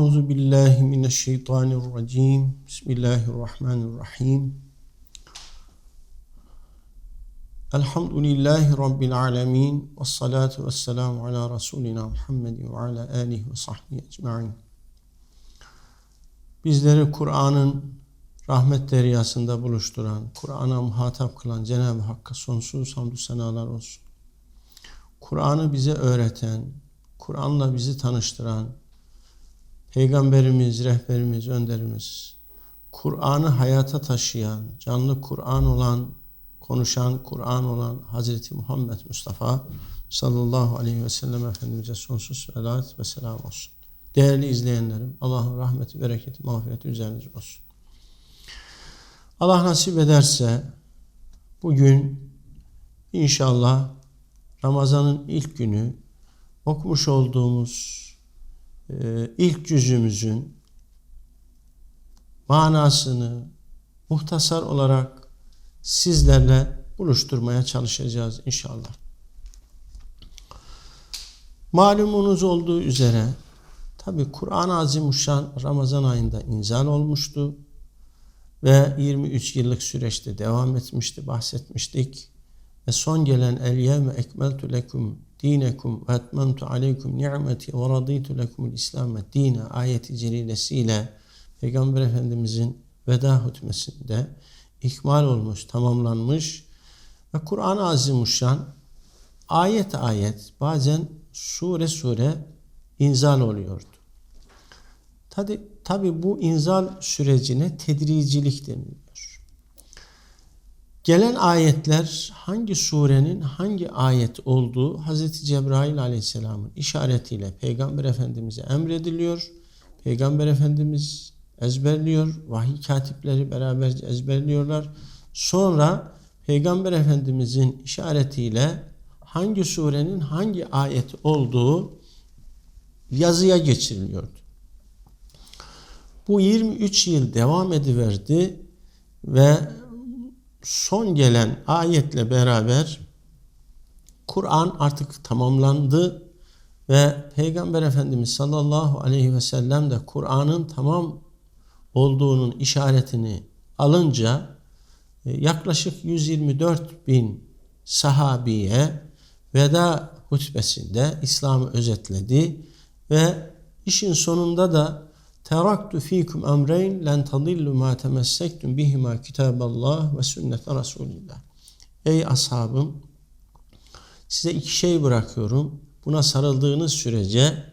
Euzu billahi mineşşeytanirracim. Bismillahirrahmanirrahim. Elhamdülillahi Rabbil alemin. Ve salatu ve selamu ala Resulina Muhammedin ve ala alihi ve sahbihi ecma'in. Bizleri Kur'an'ın rahmet deryasında buluşturan, Kur'an'a muhatap kılan Cenab-ı Hakk'a sonsuz hamdü senalar olsun. Kur'an'ı bize öğreten, Kur'an'la bizi tanıştıran, Peygamberimiz, rehberimiz, önderimiz, Kur'an'ı hayata taşıyan, canlı Kur'an olan, konuşan Kur'an olan Hazreti Muhammed Mustafa sallallahu aleyhi ve sellem Efendimiz'e sonsuz salat ve selam olsun. Değerli izleyenlerim, Allah'ın rahmeti, bereketi, mağfireti üzerinize olsun. Allah nasip ederse bugün inşallah Ramazan'ın ilk günü okumuş olduğumuz ilk cüzümüzün manasını muhtasar olarak sizlerle buluşturmaya çalışacağız inşallah. Malumunuz olduğu üzere tabi Kur'an-ı Azimuşşan Ramazan ayında inzal olmuştu ve 23 yıllık süreçte devam etmişti, bahsetmiştik. Ve son gelen el yevme ekmeltu lekum dinekum ve etmemtu aleykum ni'meti ve raditu lekumul İslam'e dine ayeti celilesiyle Peygamber Efendimizin veda hutbesinde ikmal olmuş, tamamlanmış ve Kur'an-ı Azimuşşan ayet ayet bazen sure sure inzal oluyordu. Tabi, tabi bu inzal sürecine tedricilik deniliyor. Gelen ayetler hangi surenin hangi ayet olduğu Hz. Cebrail aleyhisselamın işaretiyle Peygamber Efendimiz'e emrediliyor. Peygamber Efendimiz ezberliyor. Vahiy katipleri beraberce ezberliyorlar. Sonra Peygamber Efendimiz'in işaretiyle hangi surenin hangi ayet olduğu yazıya geçiriliyordu. Bu 23 yıl devam ediverdi ve son gelen ayetle beraber Kur'an artık tamamlandı ve Peygamber Efendimiz sallallahu aleyhi ve sellem de Kur'an'ın tamam olduğunun işaretini alınca e, yaklaşık 124 bin sahabiye veda hutbesinde İslam'ı özetledi ve işin sonunda da teraktu fikum emreyn len tadillu ma temessektum bihima kitaballah ve sünnete Resulillah. Ey ashabım size iki şey bırakıyorum. Buna sarıldığınız sürece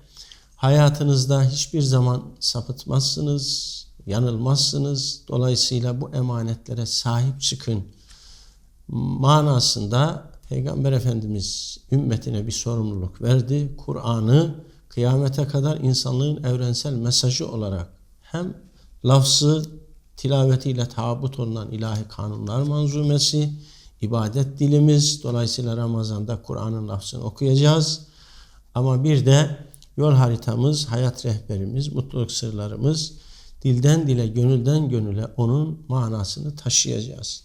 hayatınızda hiçbir zaman sapıtmazsınız, yanılmazsınız. Dolayısıyla bu emanetlere sahip çıkın manasında Peygamber Efendimiz ümmetine bir sorumluluk verdi. Kur'an'ı kıyamete kadar insanlığın evrensel mesajı olarak hem lafzı tilavetiyle tabut olunan ilahi kanunlar manzumesi, ibadet dilimiz, dolayısıyla Ramazan'da Kur'an'ın lafzını okuyacağız. Ama bir de yol haritamız, hayat rehberimiz, mutluluk sırlarımız, dilden dile, gönülden gönüle onun manasını taşıyacağız.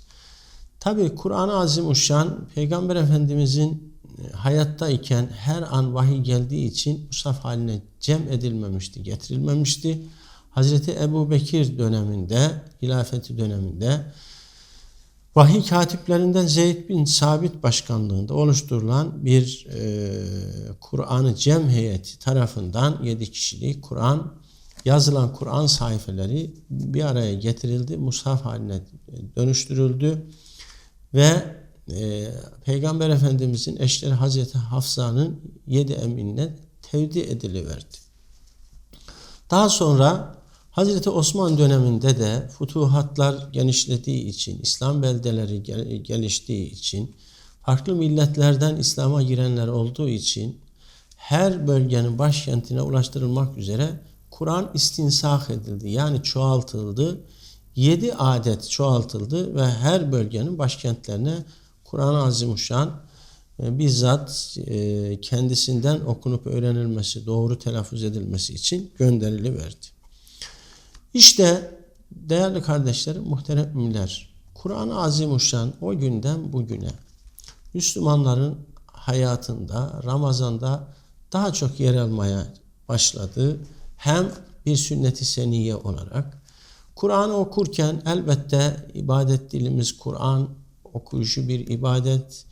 Tabi Kur'an-ı Azimuşşan Peygamber Efendimizin hayattayken her an vahiy geldiği için musaf haline cem edilmemişti, getirilmemişti. Hazreti Ebu Bekir döneminde, hilafeti döneminde vahiy katiplerinden Zeyd bin Sabit başkanlığında oluşturulan bir e, Kur'an'ı cem heyeti tarafından yedi kişilik Kur'an yazılan Kur'an sayfeleri bir araya getirildi, mushaf haline dönüştürüldü ve e, Peygamber Efendimizin eşleri Hazreti Hafsa'nın yedi eminine tevdi ediliverdi. Daha sonra Hazreti Osman döneminde de futuhatlar genişlediği için, İslam beldeleri geliştiği için, farklı milletlerden İslam'a girenler olduğu için her bölgenin başkentine ulaştırılmak üzere Kur'an istinsah edildi. Yani çoğaltıldı. Yedi adet çoğaltıldı ve her bölgenin başkentlerine Kur'an-ı Azimuşşan e, bizzat e, kendisinden okunup öğrenilmesi, doğru telaffuz edilmesi için gönderiliverdi. İşte değerli kardeşlerim, muhterem müminler, Kur'an-ı Azimuşşan o günden bugüne Müslümanların hayatında, Ramazan'da daha çok yer almaya başladı. Hem bir sünnet-i seniye olarak Kur'an'ı okurken elbette ibadet dilimiz Kur'an okuyuşu bir ibadet.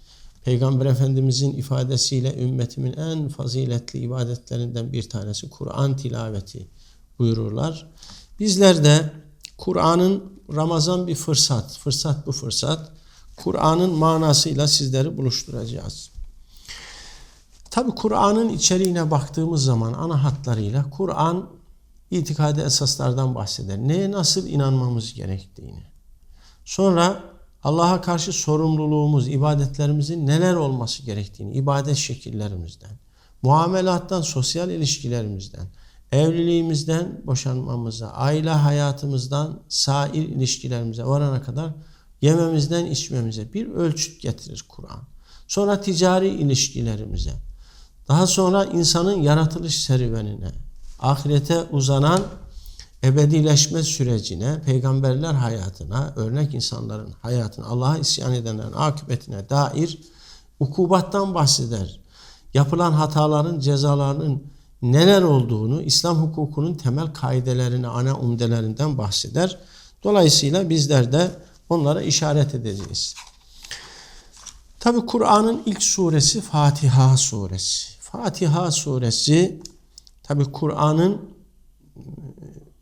Peygamber Efendimizin ifadesiyle ümmetimin en faziletli ibadetlerinden bir tanesi Kur'an tilaveti buyururlar. Bizler de Kur'an'ın Ramazan bir fırsat, fırsat bu fırsat. Kur'an'ın manasıyla sizleri buluşturacağız. Tabi Kur'an'ın içeriğine baktığımız zaman ana hatlarıyla Kur'an itikadi esaslardan bahseder. Neye nasıl inanmamız gerektiğini. Sonra Allah'a karşı sorumluluğumuz, ibadetlerimizin neler olması gerektiğini, ibadet şekillerimizden, muamelattan, sosyal ilişkilerimizden, evliliğimizden boşanmamıza, aile hayatımızdan sair ilişkilerimize varana kadar yememizden içmemize bir ölçüt getirir Kur'an. Sonra ticari ilişkilerimize, daha sonra insanın yaratılış serüvenine, ahirete uzanan ebedileşme sürecine, peygamberler hayatına, örnek insanların hayatına, Allah'a isyan edenlerin akıbetine dair ukubattan bahseder. Yapılan hataların cezalarının neler olduğunu, İslam hukukunun temel kaidelerini, ana umdelerinden bahseder. Dolayısıyla bizler de onlara işaret edeceğiz. Tabi Kur'an'ın ilk suresi Fatiha suresi. Fatiha suresi tabi Kur'an'ın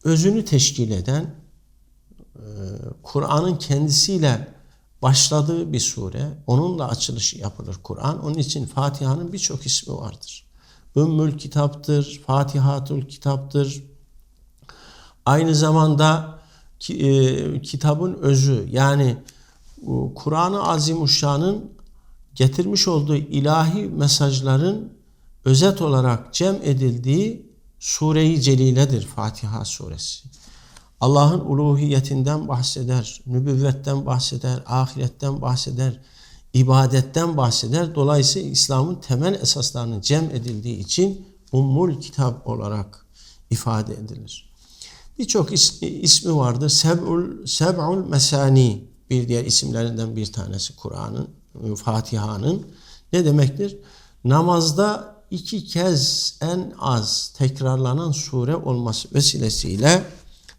özünü teşkil eden, e, Kur'an'ın kendisiyle başladığı bir sure. Onunla açılışı yapılır Kur'an. Onun için Fatiha'nın birçok ismi vardır. Ümmül kitaptır, Fatihatul kitaptır. Aynı zamanda e, kitabın özü yani Kur'an-ı Azimuşşan'ın getirmiş olduğu ilahi mesajların özet olarak cem edildiği Sure-i Celile'dir Fatiha suresi. Allah'ın uluhiyetinden bahseder, nübüvvetten bahseder, ahiretten bahseder, ibadetten bahseder. Dolayısıyla İslam'ın temel esaslarının cem edildiği için Ummul Kitap olarak ifade edilir. Birçok ismi vardır. Seb'ul, Seb'ul Mesani bir diğer isimlerinden bir tanesi Kur'an'ın, Fatiha'nın. Ne demektir? Namazda iki kez en az tekrarlanan sure olması vesilesiyle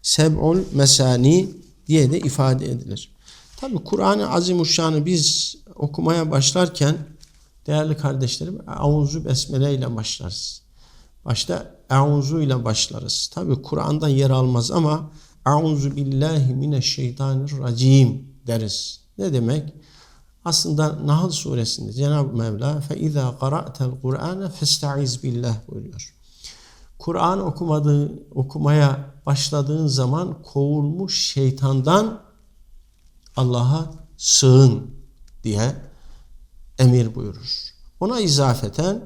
Seb'ul Mesani diye de ifade edilir. Tabi Kur'an-ı Azimuşşan'ı biz okumaya başlarken değerli kardeşlerim Euzu Besmele ile başlarız. Başta Euzu ile başlarız. Tabi Kur'an'da yer almaz ama Euzu billahi mineşşeytanirracim deriz. Ne demek? Aslında Nahl suresinde Cenab-ı Mevla فَاِذَا قَرَأْتَ الْقُرْآنَ فَاسْتَعِذْ billah buyuruyor. Kur'an okumadığı, okumaya başladığın zaman kovulmuş şeytandan Allah'a sığın diye emir buyurur. Ona izafeten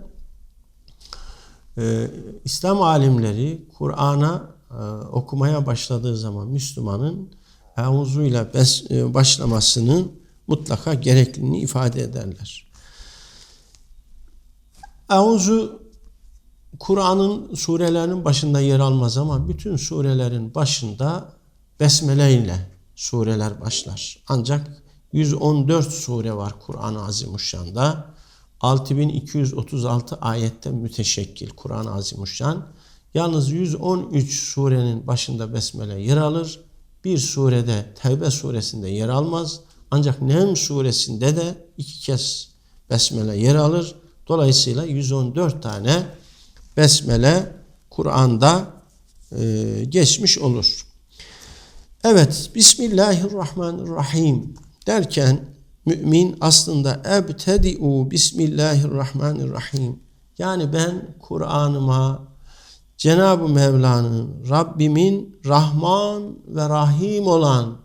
e, İslam alimleri Kur'an'a e, okumaya başladığı zaman Müslümanın Euzu ile e, başlamasının mutlaka gerekliliğini ifade ederler. Euzu Kur'an'ın surelerinin başında yer almaz ama bütün surelerin başında besmele ile sureler başlar. Ancak 114 sure var Kur'an-ı Azimuşşan'da. 6236 ayetten müteşekkil Kur'an-ı Azimuşşan. Yalnız 113 surenin başında besmele yer alır. Bir surede Tevbe suresinde yer almaz. Ancak Nem suresinde de iki kez besmele yer alır. Dolayısıyla 114 tane besmele Kur'an'da e, geçmiş olur. Evet, Bismillahirrahmanirrahim derken mümin aslında ebtedi'u Bismillahirrahmanirrahim. Yani ben Kur'an'ıma Cenab-ı Mevla'nın, Rabbimin Rahman ve Rahim olan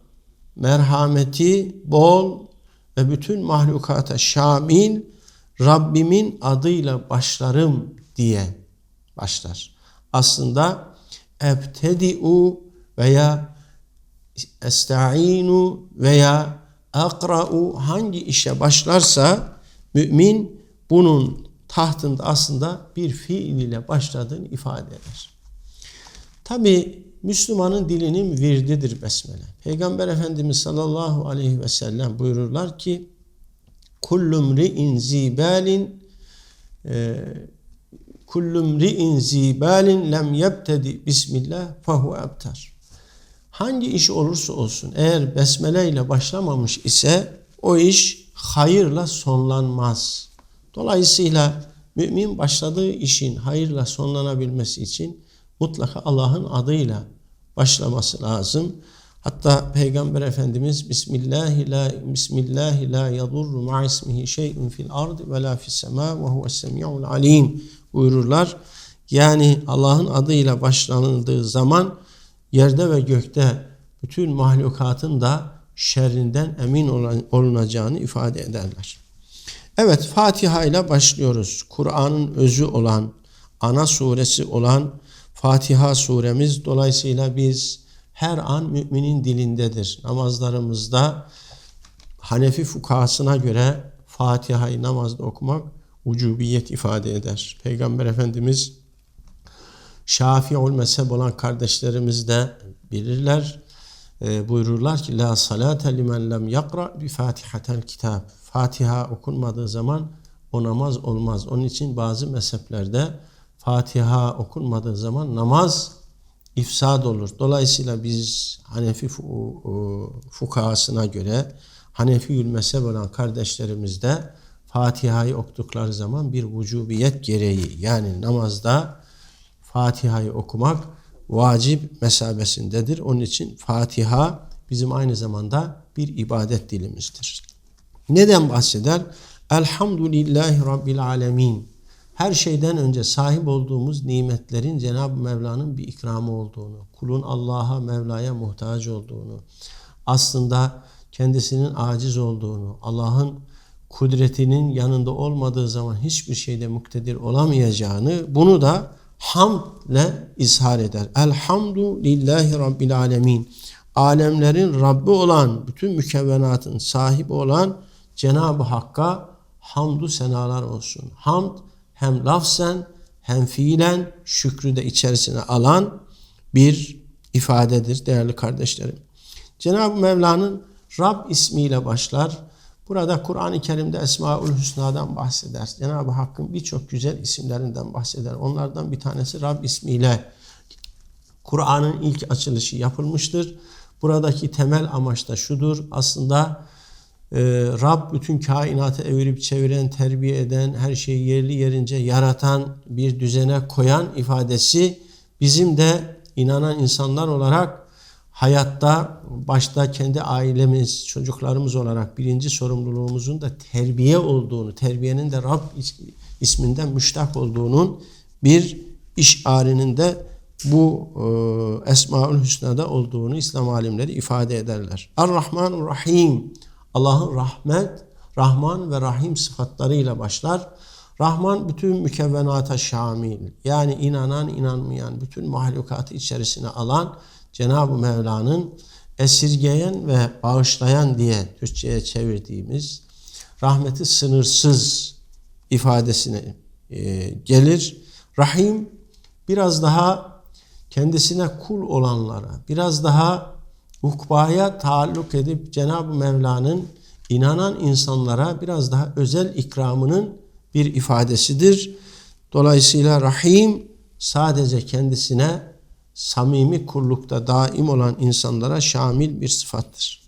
merhameti bol ve bütün mahlukata şamil Rabbimin adıyla başlarım diye başlar. Aslında ebtedi'u veya esta'inu veya akra'u hangi işe başlarsa mümin bunun tahtında aslında bir fiil ile başladığını ifade eder. Tabi Müslümanın dilinin virdidir besmele. Peygamber Efendimiz sallallahu aleyhi ve sellem buyururlar ki kullum ri'in zibalin e, Kullum ri'in zibalin lem yebtedi bismillah fehu ebtar. Hangi iş olursa olsun eğer besmele ile başlamamış ise o iş hayırla sonlanmaz. Dolayısıyla mümin başladığı işin hayırla sonlanabilmesi için mutlaka Allah'ın adıyla başlaması lazım. Hatta Peygamber Efendimiz Bismillahi la Bismillahi la yadurru ma ismihi şey'un fil ardı ve la fis sema ve huves semi'ul alim buyururlar. Yani Allah'ın adıyla başlanıldığı zaman yerde ve gökte bütün mahlukatın da şerrinden emin olunacağını ifade ederler. Evet Fatiha ile başlıyoruz. Kur'an'ın özü olan, ana suresi olan Fatiha suremiz dolayısıyla biz her an müminin dilindedir. Namazlarımızda Hanefi fukahasına göre Fatiha'yı namazda okumak ucubiyet ifade eder. Peygamber Efendimiz Şafi'ul mezhep olan kardeşlerimiz de bilirler. E, buyururlar ki La salate limen lem yakra bi fatihatel kitab. Fatiha okunmadığı zaman o namaz olmaz. Onun için bazı mezheplerde Fatiha okunmadığı zaman namaz ifsad olur. Dolayısıyla biz Hanefi fukahasına göre Hanefi mezhep olan kardeşlerimiz de Fatiha'yı okudukları zaman bir vücubiyet gereği yani namazda Fatiha'yı okumak vacip mesabesindedir. Onun için Fatiha bizim aynı zamanda bir ibadet dilimizdir. Neden bahseder? Elhamdülillahi Rabbil Alemin. Her şeyden önce sahip olduğumuz nimetlerin Cenab-ı Mevla'nın bir ikramı olduğunu, kulun Allah'a, Mevla'ya muhtaç olduğunu, aslında kendisinin aciz olduğunu, Allah'ın kudretinin yanında olmadığı zaman hiçbir şeyde muktedir olamayacağını, bunu da hamdle izhar eder. Elhamdu lillahi rabbil alemin. Alemlerin Rabbi olan, bütün mükevvenatın sahibi olan Cenab-ı Hakk'a hamdu senalar olsun. Hamd hem lafzen hem fiilen şükrü de içerisine alan bir ifadedir değerli kardeşlerim. Cenab-ı Mevla'nın Rab ismiyle başlar. Burada Kur'an-ı Kerim'de Esmaül Hüsna'dan bahseder. Cenab-ı Hakk'ın birçok güzel isimlerinden bahseder. Onlardan bir tanesi Rab ismiyle Kur'an'ın ilk açılışı yapılmıştır. Buradaki temel amaç da şudur. Aslında e, Rab bütün kainatı evirip çeviren, terbiye eden, her şeyi yerli yerince yaratan, bir düzene koyan ifadesi bizim de inanan insanlar olarak hayatta başta kendi ailemiz, çocuklarımız olarak birinci sorumluluğumuzun da terbiye olduğunu, terbiyenin de Rab isminden müştak olduğunun bir işarinin de bu e, Esmaül Hüsna'da olduğunu İslam alimleri ifade ederler. Er-Rahman Rahim Allah'ın rahmet, Rahman ve Rahim sıfatlarıyla başlar. Rahman bütün mükevvenata şamil. Yani inanan, inanmayan, bütün mahlukatı içerisine alan Cenab-ı Mevla'nın esirgeyen ve bağışlayan diye Türkçe'ye çevirdiğimiz rahmeti sınırsız ifadesine e, gelir. Rahim biraz daha kendisine kul olanlara, biraz daha ukbaya taalluk edip Cenab-ı Mevla'nın inanan insanlara biraz daha özel ikramının bir ifadesidir. Dolayısıyla Rahim sadece kendisine samimi kullukta daim olan insanlara şamil bir sıfattır.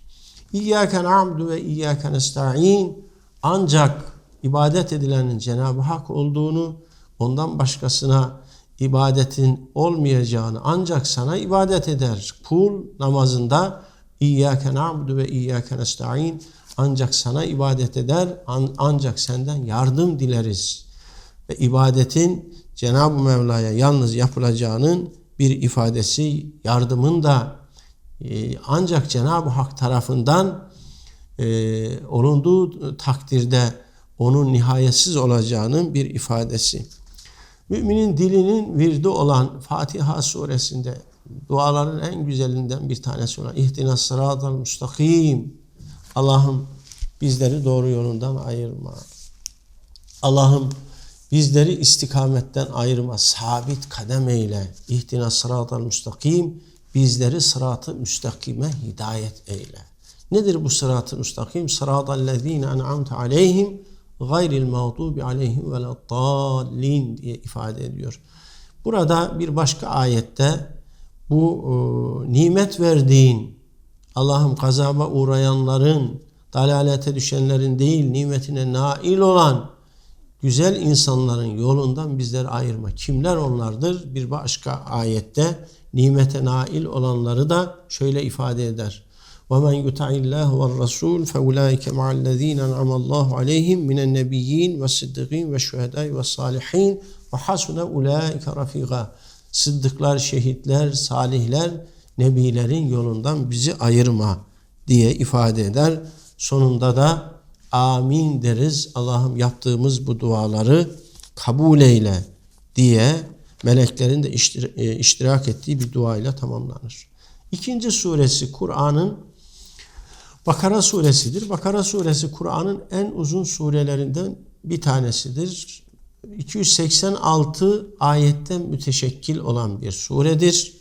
İyyâke na'budu ve iyyâke nesta'in ancak ibadet edilenin Cenab-ı Hak olduğunu, ondan başkasına ibadetin olmayacağını ancak sana ibadet eder. Kul namazında İyyâke na'budu ve iyyâke nesta'in ancak sana ibadet eder, ancak senden yardım dileriz. Ve ibadetin Cenab-ı Mevla'ya yalnız yapılacağının bir ifadesi, yardımın da e, ancak Cenab-ı Hak tarafından e, olunduğu takdirde onun nihayetsiz olacağının bir ifadesi. Müminin dilinin virdi olan Fatiha suresinde duaların en güzelinden bir tanesi olan İhtina sıratal müstakim. Allah'ım bizleri doğru yolundan ayırma. Allah'ım bizleri istikametten ayırma. Sabit kadem eyle. İhtina sıratal müstakim. Bizleri sıratı müstakime hidayet eyle. Nedir bu sıratı müstakim? Sıratal lezine en'amte aleyhim gayril mağdubi aleyhim ve dallin diye ifade ediyor. Burada bir başka ayette bu e, nimet verdiğin Allah'ım gazaba uğrayanların, dalalete düşenlerin değil nimetine nail olan güzel insanların yolundan bizleri ayırma. Kimler onlardır? Bir başka ayette nimete nail olanları da şöyle ifade eder. وَمَنْ يُتَعِ اللّٰهُ وَالرَّسُولُ فَاُولَٰئِكَ مَعَ الَّذ۪ينَ نَعَمَ اللّٰهُ عَلَيْهِمْ مِنَ النَّبِيِّينَ وَالصِّدِّقِينَ وَالشُّهَدَاءِ وَالصَّالِحِينَ وَحَسُنَ اُولَٰئِكَ رَفِيقًا Sıddıklar, şehitler, salihler, nebilerin yolundan bizi ayırma diye ifade eder. Sonunda da amin deriz. Allah'ım yaptığımız bu duaları kabul eyle diye meleklerin de e, iştirak ettiği bir duayla tamamlanır. İkinci suresi Kur'an'ın Bakara suresidir. Bakara suresi Kur'an'ın en uzun surelerinden bir tanesidir. 286 ayetten müteşekkil olan bir suredir.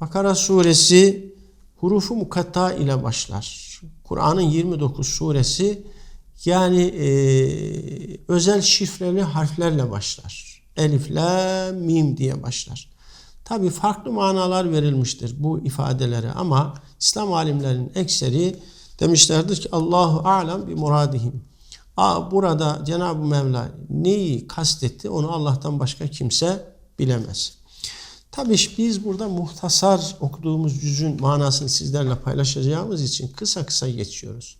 Bakara suresi hurufu mukatta ile başlar. Kur'an'ın 29 suresi yani e, özel şifreli harflerle başlar. Elif, la, mim diye başlar. Tabi farklı manalar verilmiştir bu ifadelere ama İslam alimlerinin ekseri demişlerdir ki Allahu alem bi muradihim. Aa, burada Cenab-ı Mevla neyi kastetti onu Allah'tan başka kimse bilemez. Tabi biz burada muhtasar okuduğumuz yüzün manasını sizlerle paylaşacağımız için kısa kısa geçiyoruz.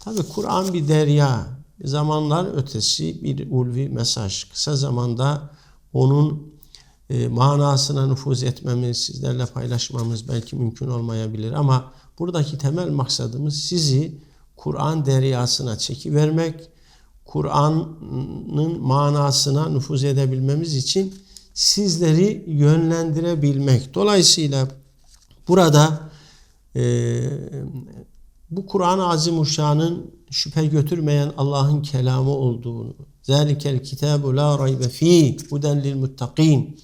Tabi Kur'an bir derya, zamanlar ötesi bir ulvi mesaj. Kısa zamanda onun e, manasına nüfuz etmemiz, sizlerle paylaşmamız belki mümkün olmayabilir ama buradaki temel maksadımız sizi Kur'an deryasına çekivermek, Kur'an'ın manasına nüfuz edebilmemiz için sizleri yönlendirebilmek. Dolayısıyla burada e, bu Kur'an-ı Azimuşşan'ın şüphe götürmeyen Allah'ın kelamı olduğunu, kitabu la raybe fi huden lil muttakin.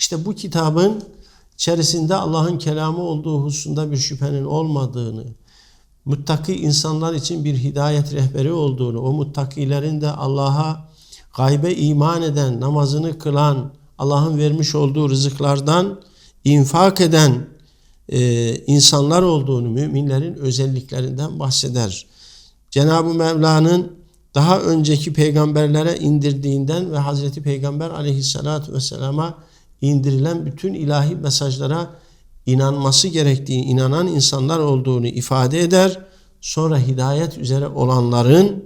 İşte bu kitabın içerisinde Allah'ın kelamı olduğu hususunda bir şüphenin olmadığını, muttaki insanlar için bir hidayet rehberi olduğunu, o muttakilerin de Allah'a gaybe iman eden, namazını kılan, Allah'ın vermiş olduğu rızıklardan infak eden e, insanlar olduğunu, müminlerin özelliklerinden bahseder. Cenab-ı Mevla'nın daha önceki peygamberlere indirdiğinden ve Hazreti Peygamber aleyhissalatu vesselama indirilen bütün ilahi mesajlara inanması gerektiğini, inanan insanlar olduğunu ifade eder. Sonra hidayet üzere olanların,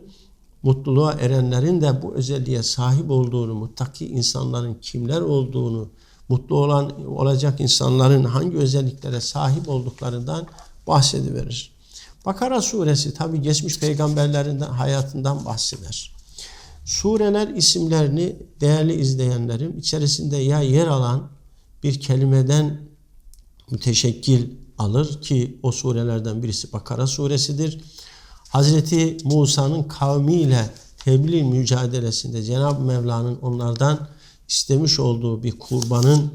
mutluluğa erenlerin de bu özelliğe sahip olduğunu, muttaki insanların kimler olduğunu, mutlu olan olacak insanların hangi özelliklere sahip olduklarından bahsediverir. Bakara suresi tabi geçmiş peygamberlerinden hayatından bahseder. Sureler isimlerini değerli izleyenlerim içerisinde ya yer alan bir kelimeden müteşekkil alır ki o surelerden birisi Bakara suresidir. Hazreti Musa'nın kavmiyle tebliğ mücadelesinde Cenab-ı Mevla'nın onlardan istemiş olduğu bir kurbanın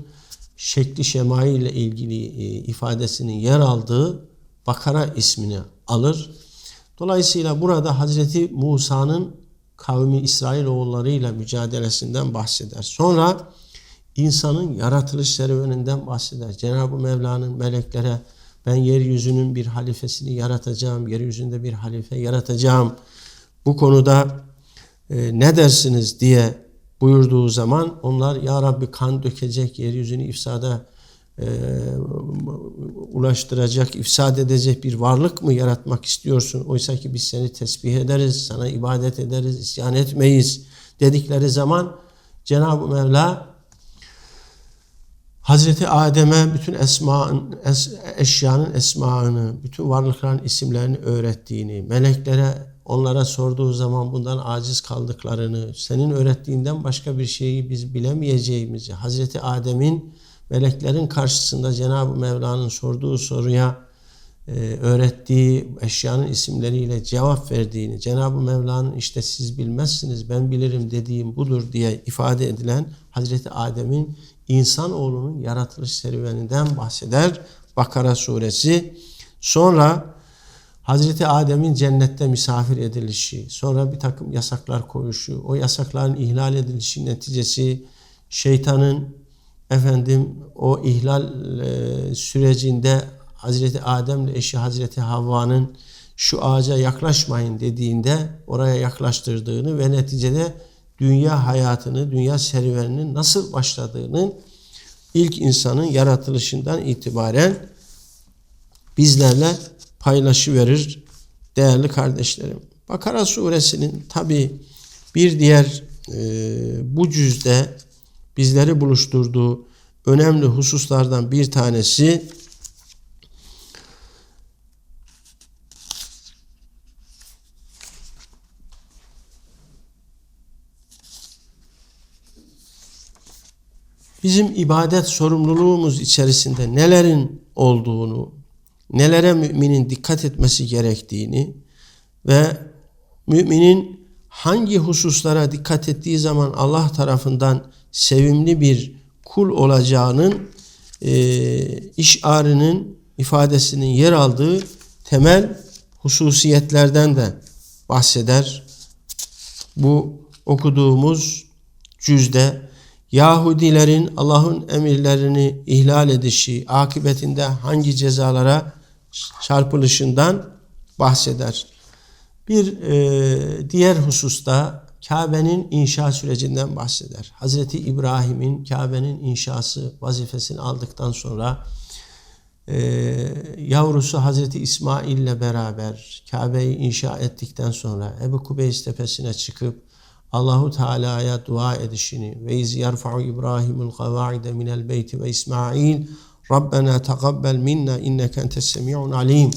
şekli şemai ile ilgili e, ifadesinin yer aldığı Bakara ismini alır. Dolayısıyla burada Hazreti Musa'nın kavmi İsrail oğullarıyla mücadelesinden bahseder. Sonra insanın yaratılış serüveninden bahseder. Cenab-ı Mevla'nın meleklere ben yeryüzünün bir halifesini yaratacağım, yeryüzünde bir halife yaratacağım. Bu konuda e, ne dersiniz diye buyurduğu zaman onlar ya Rabbi kan dökecek, yeryüzünü ifsada e, ulaştıracak, ifsad edecek bir varlık mı yaratmak istiyorsun? Oysa ki biz seni tesbih ederiz, sana ibadet ederiz, isyan etmeyiz dedikleri zaman Cenab-ı Mevla Hazreti Adem'e bütün esmanın, es, eşyanın esmaını, bütün varlıkların isimlerini öğrettiğini, meleklere onlara sorduğu zaman bundan aciz kaldıklarını, senin öğrettiğinden başka bir şeyi biz bilemeyeceğimizi, Hazreti Adem'in meleklerin karşısında Cenab-ı Mevla'nın sorduğu soruya e, öğrettiği eşyanın isimleriyle cevap verdiğini, Cenab-ı Mevla'nın işte siz bilmezsiniz ben bilirim dediğim budur diye ifade edilen Hazreti Adem'in insanoğlunun yaratılış serüveninden bahseder Bakara suresi. Sonra Hazreti Adem'in cennette misafir edilişi, sonra bir takım yasaklar koyuşu, o yasakların ihlal edilişi neticesi şeytanın efendim o ihlal e, sürecinde Hazreti Adem ile eşi Hazreti Havva'nın şu ağaca yaklaşmayın dediğinde oraya yaklaştırdığını ve neticede dünya hayatını, dünya serüveninin nasıl başladığının ilk insanın yaratılışından itibaren bizlerle paylaşı verir değerli kardeşlerim. Bakara suresinin tabi bir diğer e, bu cüzde bizleri buluşturduğu önemli hususlardan bir tanesi bizim ibadet sorumluluğumuz içerisinde nelerin olduğunu, nelere müminin dikkat etmesi gerektiğini ve müminin hangi hususlara dikkat ettiği zaman Allah tarafından sevimli bir kul olacağının e, işarının ifadesinin yer aldığı temel hususiyetlerden de bahseder. Bu okuduğumuz cüzde Yahudilerin Allah'ın emirlerini ihlal edişi, akıbetinde hangi cezalara çarpılışından bahseder. Bir e, diğer hususta Kabe'nin inşa sürecinden bahseder. Hazreti İbrahim'in Kabe'nin inşası vazifesini aldıktan sonra e, yavrusu Hazreti İsmail ile beraber Kabe'yi inşa ettikten sonra Ebu Kubeys tepesine çıkıp Allahu Teala'ya dua edişini ve iz yerfa'u İbrahimul kavaide minel beyti ve İsmail Rabbena takabbel minna inneke entes semi'un alim.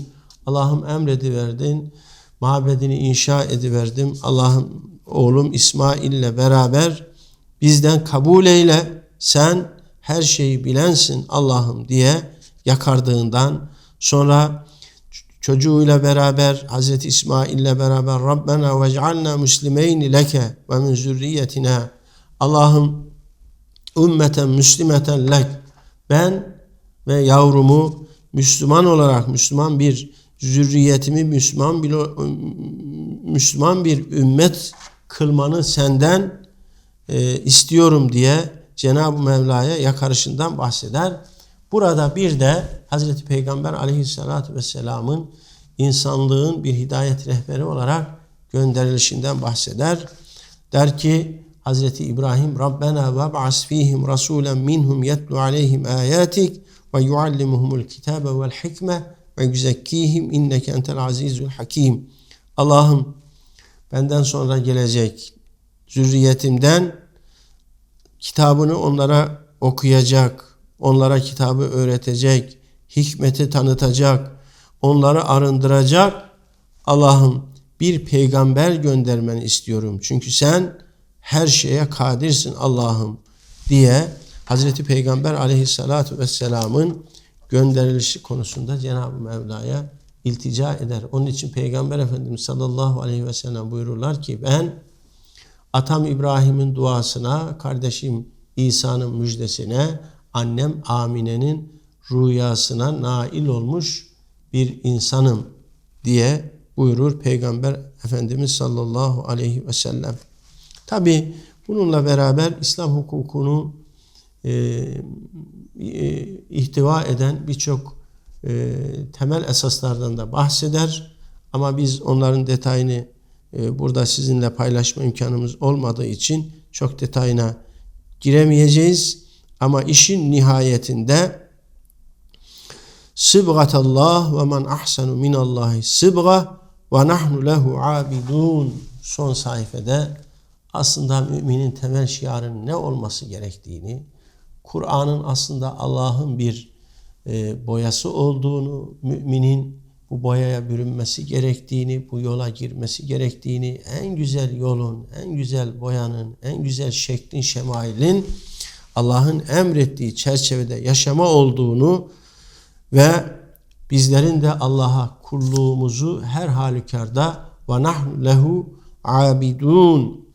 Allah'ım emrediverdin. Mabedini inşa ediverdim. Allah'ım oğlum İsmail ile beraber bizden kabul eyle. Sen her şeyi bilensin Allah'ım diye yakardığından sonra çocuğuyla beraber Hazreti İsmail ile beraber Rabbena vec'alna muslimeyni leke ve min zürriyetina Allah'ım ümmeten müslimeten lek ben ve yavrumu Müslüman olarak Müslüman bir zürriyetimi Müslüman bir Müslüman bir ümmet kılmanı senden e, istiyorum diye Cenab-ı Mevla'ya yakarışından bahseder. Burada bir de Hazreti Peygamber aleyhissalatü vesselamın insanlığın bir hidayet rehberi olarak gönderilişinden bahseder. Der ki Hazreti İbrahim Rabbena ve ba'as fihim rasulen minhum yetlu aleyhim ayatik ve yuallimuhumul kitabe vel hikme ve yüzekkihim inneke entel azizul hakim. Allah'ım benden sonra gelecek zürriyetimden kitabını onlara okuyacak, onlara kitabı öğretecek, hikmeti tanıtacak, onları arındıracak Allah'ım bir peygamber göndermeni istiyorum. Çünkü sen her şeye kadirsin Allah'ım diye Hazreti Peygamber aleyhissalatu vesselamın gönderilişi konusunda Cenab-ı Mevla'ya iltica eder. Onun için Peygamber Efendimiz sallallahu aleyhi ve sellem buyururlar ki ben atam İbrahim'in duasına, kardeşim İsa'nın müjdesine, annem Amine'nin rüyasına nail olmuş bir insanım diye buyurur Peygamber Efendimiz sallallahu aleyhi ve sellem. Tabi bununla beraber İslam hukukunu e, e, ihtiva eden birçok e, temel esaslardan da bahseder. Ama biz onların detayını e, burada sizinle paylaşma imkanımız olmadığı için çok detayına giremeyeceğiz. Ama işin nihayetinde Sıbgatallah ve men ahsenu minallahi sıbga ve nahnu lehu abidun son sayfada aslında müminin temel şiarının ne olması gerektiğini, Kur'an'ın aslında Allah'ın bir e, boyası olduğunu, müminin bu boyaya bürünmesi gerektiğini, bu yola girmesi gerektiğini, en güzel yolun, en güzel boyanın, en güzel şeklin, şemailin Allah'ın emrettiği çerçevede yaşama olduğunu ve bizlerin de Allah'a kulluğumuzu her halükarda ve nahnu lehu abidun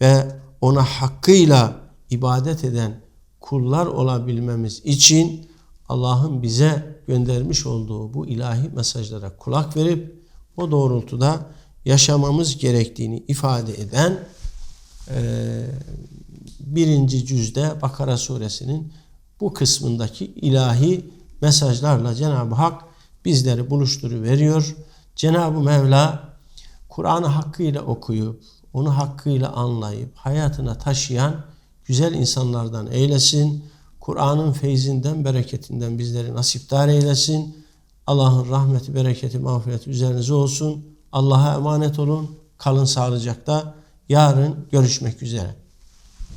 ve ona hakkıyla ibadet eden kullar olabilmemiz için Allah'ın bize göndermiş olduğu bu ilahi mesajlara kulak verip o doğrultuda yaşamamız gerektiğini ifade eden e, birinci cüzde Bakara suresinin bu kısmındaki ilahi mesajlarla Cenab-ı Hak bizleri buluşturuveriyor. Cenab-ı Mevla Kur'an'ı hakkıyla okuyup, onu hakkıyla anlayıp, hayatına taşıyan güzel insanlardan eylesin. Kur'an'ın feyzinden, bereketinden bizleri nasipdar eylesin. Allah'ın rahmeti, bereketi, mağfireti üzerinize olsun. Allah'a emanet olun. Kalın sağlıcakla. Yarın görüşmek üzere.